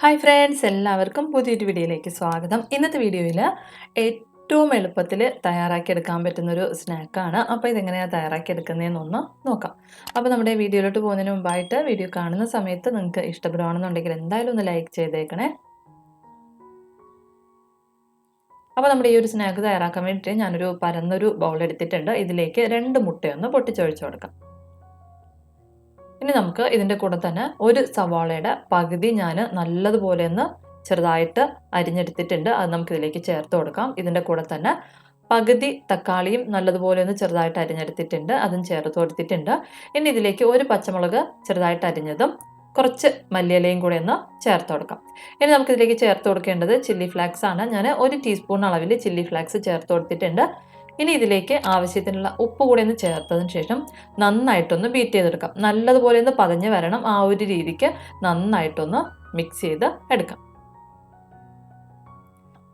Hi friends എല്ലാവർക്കും പുതിയൊരു വീഡിയോയിലേക്ക് സ്വാഗതം. ഇന്നത്തെ വീഡിയോയിൽ ഏറ്റവും എളുപ്പത്തിൽ തയ്യാറാക്കിയെടുക്കാൻ പറ്റുന്നൊരു സ്നാക്കാണ്. അപ്പോൾ ഇതെങ്ങനെയാണ് തയ്യാറാക്കിയെടുക്കുന്നതെന്നൊന്ന് നോക്കാം. അപ്പോൾ നമ്മുടെ വീഡിയോയിലോട്ട് പോകുന്നതിന് മുമ്പായിട്ട് വീഡിയോ കാണുന്ന സമയത്ത് നിങ്ങൾക്ക് ഇഷ്ടപ്പെടുകയാണെന്നുണ്ടെങ്കിൽ എന്തായാലും ഒന്ന് ലൈക്ക് ചെയ്തേക്കണേ. അപ്പോൾ നമ്മുടെ ഈ ഒരു സ്നാക്ക് തയ്യാറാക്കാൻ വേണ്ടിയിട്ട് ഞാനൊരു പരന്നൊരു ബൗൾ എടുത്തിട്ടുണ്ട്. ഇതിലേക്ക് രണ്ട് മുട്ടയൊന്ന് പൊട്ടിച്ചൊഴിച്ചു കൊടുക്കാം. ഇനി നമുക്ക് ഇതിന്റെ കൂടെ തന്നെ ഒരു സവാളയുടെ പകുതി ഞാൻ നല്ലതുപോലെ ഒന്ന് ചെറുതായിട്ട് അരിഞ്ഞെടുത്തിട്ടുണ്ട്. അത് നമുക്ക് ഇതിലേക്ക് ചേർത്ത് കൊടുക്കാം. ഇതിന്റെ കൂടെ തന്നെ പകുതി തക്കാളിയും നല്ലതുപോലെ ഒന്ന് ചെറുതായിട്ട് അരിഞ്ഞെടുത്തിട്ടുണ്ട്. അതും ചേർത്ത് കൊടുത്തിട്ടുണ്ട്. ഇനി ഇതിലേക്ക് ഒരു പച്ചമുളക് ചെറുതായിട്ട് അരിഞ്ഞതും കുറച്ച് മല്ലിയിലയും കൂടെ ഒന്ന് ചേർത്ത് കൊടുക്കാം. ഇനി നമുക്കിതിലേക്ക് ചേർത്ത് കൊടുക്കേണ്ടത് ചില്ലി ഫ്ലാക്സ് ആണ്. ഞാൻ ഒരു ടീസ്പൂൺ അളവിൽ ചില്ലി ഫ്ലാക്സ് ചേർത്ത് കൊടുത്തിട്ടുണ്ട്. ഇനി ഇതിലേക്ക് ആവശ്യത്തിനുള്ള ഉപ്പ് കൂടി ഒന്ന് ചേർത്തതിന് ശേഷം നന്നായിട്ടൊന്ന് ബീറ്റ് ചെയ്തെടുക്കാം. നല്ലതുപോലെ ഒന്ന് പതഞ്ഞ് വരണം. ആ ഒരു രീതിക്ക് നന്നായിട്ടൊന്ന് മിക്സ് ചെയ്ത് എടുക്കാം.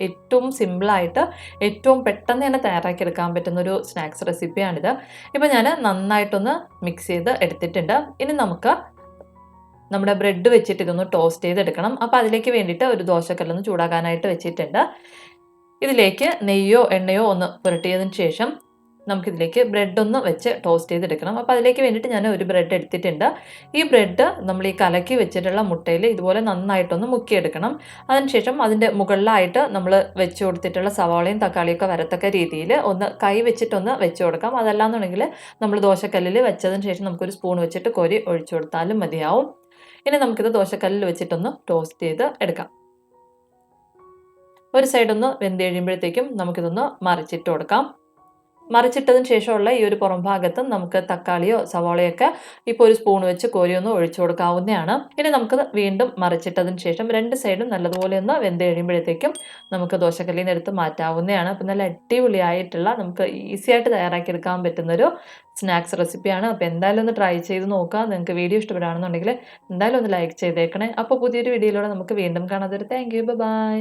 ഏറ്റവും സിമ്പിളായിട്ട് ഏറ്റവും പെട്ടെന്ന് തന്നെ തയ്യാറാക്കിയെടുക്കാൻ പറ്റുന്ന ഒരു സ്നാക്സ് റെസിപ്പിയാണിത് ഇപ്പം ഞാൻ നന്നായിട്ടൊന്ന് മിക്സ് ചെയ്ത് എടുത്തിട്ടുണ്ട്. ഇനി നമുക്ക് നമ്മുടെ ബ്രെഡ് വെച്ചിട്ട് ഇതൊന്ന് ടോസ്റ്റ് ചെയ്തെടുക്കണം. അപ്പോൾ അതിലേക്ക് വേണ്ടിയിട്ട് ഒരു ദോശക്കല്ലൊന്ന് ചൂടാക്കാനായിട്ട് വെച്ചിട്ടുണ്ട്. ഇതിലേക്ക് നെയ്യോ എണ്ണയോ ഒന്ന് പുരട്ടിയതിന് ശേഷം നമുക്കിതിലേക്ക് ബ്രെഡ് ഒന്ന് വെച്ച് ടോസ്റ്റ് ചെയ്തെടുക്കണം. അപ്പോൾ അതിലേക്ക് വേണ്ടിയിട്ട് ഞാൻ ഒരു ബ്രെഡ് എടുത്തിട്ടുണ്ട്. ഈ ബ്രെഡ് നമ്മൾ ഈ കലക്കി വെച്ചിട്ടുള്ള മുട്ടയിൽ ഇതുപോലെ നന്നായിട്ടൊന്ന് മുക്കിയെടുക്കണം. അതിനുശേഷം അതിന്റെ മുകളിലായിട്ട് നമ്മൾ വെച്ച് കൊടുത്തിട്ടുള്ള സവാളയും തക്കാളിയൊക്കെ വരത്തക്ക രീതിയിൽ ഒന്ന് കൈ വെച്ചിട്ടൊന്ന് വെച്ച് കൊടുക്കാം. അതല്ലാന്നുണ്ടെങ്കിൽ നമ്മൾ ദോശക്കല്ലിൽ വെച്ചതിന് ശേഷം നമുക്കൊരു സ്പൂൺ വെച്ചിട്ട് കോരി ഒഴിച്ചു കൊടുത്താലും മതിയാവും. ഇനി നമുക്കിത് ദോശക്കല്ലിൽ വെച്ചിട്ടൊന്ന് ടോസ്റ്റ് ചെയ്ത് എടുക്കാം. ഒരു സൈഡ് ഒന്ന് വെന്ത് കഴിയുമ്പോഴത്തേക്കും നമുക്കിതൊന്ന് മറിച്ചിട്ട് കൊടുക്കാം. മറിച്ചിട്ടതിന് ശേഷമുള്ള ഈ ഒരു പുറം ഭാഗത്തും നമുക്ക് തക്കാളിയോ സവാളയോ ഒക്കെ ഇപ്പോൾ ഒരു സ്പൂൺ വെച്ച് കോരിയൊന്ന് ഒഴിച്ചു കൊടുക്കാവുന്നതാണ്. ഇനി നമുക്ക് വീണ്ടും മറിച്ചിട്ടതിന് ശേഷം രണ്ട് സൈഡും നല്ലതുപോലെ ഒന്ന് വെന്ത് കഴിയുമ്പോഴത്തേക്കും നമുക്ക് ദോശക്കല്ലിൽ നിന്ന് എടുത്ത് മാറ്റാവുന്നതാണ്. അപ്പം നല്ല അടിപൊളിയായിട്ടുള്ള നമുക്ക് ഈസി ആയിട്ട് തയ്യാറാക്കിയെടുക്കാൻ പറ്റുന്നൊരു സ്നാക്സ് റെസിപ്പിയാണ് അപ്പോൾ എന്തായാലും ഒന്ന് ട്രൈ ചെയ്ത് നോക്കുക നിങ്ങൾക്ക് വീഡിയോ ഇഷ്ടപ്പെടുകയാണെന്നുണ്ടെങ്കിൽ എന്തായാലും ഒന്ന് ലൈക്ക് ചെയ്തേക്കണേ. അപ്പോൾ പുതിയൊരു വീഡിയോയിലൂടെ നമുക്ക് വീണ്ടും കാണാതെ താങ്ക് യു ബൈ